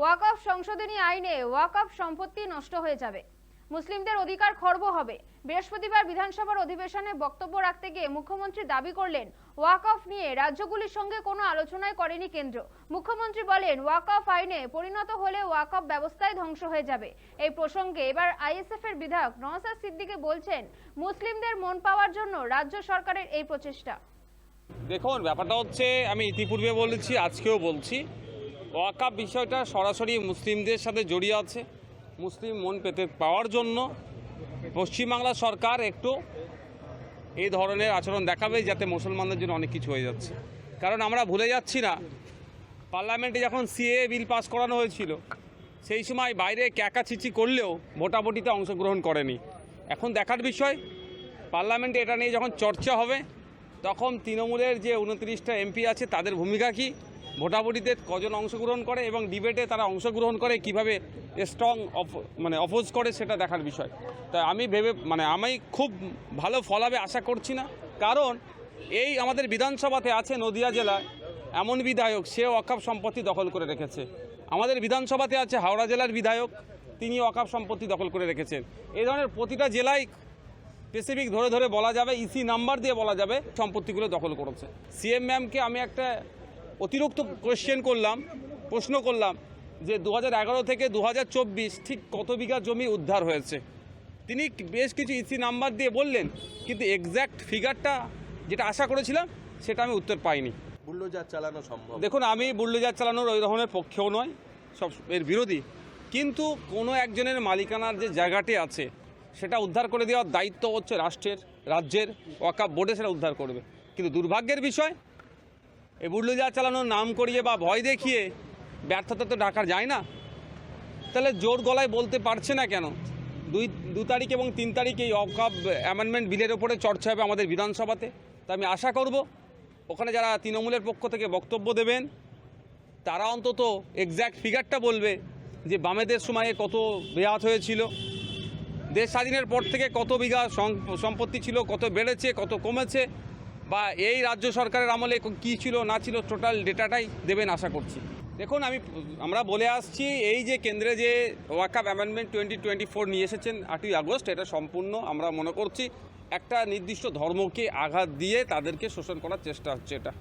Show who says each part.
Speaker 1: ওয়াকফ সংশোধনী আইনে ওয়াকফ সম্পত্তি নষ্ট হয়ে যাবে। মুসলিমদের অধিকার খর্ব হবে। বৃহস্পতিবার বিধানসভার অধিবেশনে বক্তব্য রাখতে গিয়ে মুখ্যমন্ত্রী দাবি করলেন ওয়াকফ নিয়ে রাজ্যগুলির সঙ্গে কোনো আলোচনায় করেনি কেন্দ্র। মুখ্যমন্ত্রী বলেন ওয়াকফ আইনে পরিণত হলে ওয়াকফ ব্যবস্থায় ধ্বংস হয়ে যাবে। এই প্রসঙ্গে এবার আইএসএফ এর বিধায়ক নওসাদ সিদ্দিকী বলছেন, মুসলিমদের মন পাওয়ার জন্য রাজ্য সরকারের এই প্রচেষ্টা।
Speaker 2: দেখুন, ব্যাপারটা হচ্ছে, আমি ইতিপূর্বে বলেছি, আজকেও বলছি ওয়াকাপ বিষয়টা সরাসরি মুসলিমদের সাথে জড়িয়ে আছে। মুসলিম মন পেতে পাওয়ার জন্য পশ্চিমবাংলা সরকার একটু এই ধরনের আচরণ দেখাবে যাতে মুসলমানদের জন্য অনেক কিছু হয়ে যাচ্ছে। কারণ আমরা ভুলে যাচ্ছি না, পার্লামেন্টে যখন সিএ বিল পাস করানো হয়েছিল, সেই সময় বাইরে ক্যাকাচিচি করলেও ভোটাভুটিতে অংশগ্রহণ করেনি। এখন দেখার বিষয়, পার্লামেন্টে এটা নিয়ে যখন চর্চা হবে, তখন তৃণমূলের যে উনত্রিশটা এমপি আছে, তাদের ভূমিকা কী? ভোটাভুটিতে কজন অংশগ্রহণ করে এবং ডিবেটে তারা অংশগ্রহণ করে, কীভাবে স্ট্রং মানে অপোজ করে সেটা দেখার বিষয়। তাই আমি ভেবে মানে আমি খুব ভালো ফল হবে আশা করছি না। কারণ এই আমাদের বিধানসভাতে আছে নদিয়া জেলায় এমন বিধায়ক সে অকাপ সম্পত্তি দখল করে রেখেছে। আমাদের বিধানসভাতে আছে হাওড়া জেলার বিধায়ক তিনি অকাপ সম্পত্তি দখল করে রেখেছেন। এই ধরনের প্রতিটা জেলায় স্পেসিফিক ধরে ধরে বলা যাবে ইসি নাম্বার দিয়ে বলা যাবে, সম্পত্তিগুলো দখল করেছে। সিএম ম্যামকে আমি একটা অতিরিক্ত কোয়েশ্চেন করলাম প্রশ্ন করলাম যে দু হাজার এগারো থেকে দু হাজার চব্বিশ ঠিক কত বিঘা জমি উদ্ধার হয়েছে? তিনি বেশ কিছু ইসি নাম্বার দিয়ে বললেন কিন্তু এক্স্যাক্ট ফিগারটা যেটা আশা করেছিলাম সেটা আমি উত্তর পাইনি।
Speaker 3: বুল্ডোজার চালানো সম্ভব?
Speaker 2: দেখুন আমি বুল্ডোজার চালানোর ওই ধরনের পক্ষেও নয় সব এর বিরোধী। কিন্তু কোনো একজনের মালিকানার যে জায়গাটি আছে সেটা উদ্ধার করে দেওয়ার দায়িত্ব হচ্ছে রাষ্ট্রের রাজ্যের ওয়াকাপ বোর্ডে সেটা উদ্ধার করবে। কিন্তু দুর্ভাগ্যের বিষয় এই বুল্ডোজার চালানোর নাম করিয়ে বা ভয় দেখিয়ে ব্যর্থতা তো ঢাকার যায় না। তাহলে জোর গলায় বলতে পারছে না কেন? দুই, দু তারিখ এবং তিন তারিখে এই অকাপ অ্যামেন্ডমেন্ট বিলের ওপরে চর্চা হবে আমাদের বিধানসভাতে। তা আমি আশা করব, ওখানে যারা তৃণমূলের পক্ষ থেকে বক্তব্য দেবেন, তারা অন্তত এক্স্যাক্ট ফিগারটা বলবে যে বামেদের সময়ে কত বেয়াত হয়েছিল, দেশ স্বাধীনের পর থেকে কত বিঘা সম্পত্তি ছিল, কত বেড়েছে, কত কমেছে বা এই রাজ্য সরকারের আমলে কী ছিল, না ছিল টোটাল ডেটাটাই দেবেন আশা করছি। দেখুন, আমি, আমরা বলে আসছি, এই যে কেন্দ্রে যে ওয়াকাপ অ্যামেন্ডমেন্ট টোয়েন্টি টোয়েন্টি ফোর নিয়ে এসেছেন আটই আগস্ট, এটা সম্পূর্ণ আমরা মনে করছি, একটা নির্দিষ্ট ধর্মকে আঘাত দিয়ে তাদেরকে শোষণ করার চেষ্টা হচ্ছে এটা।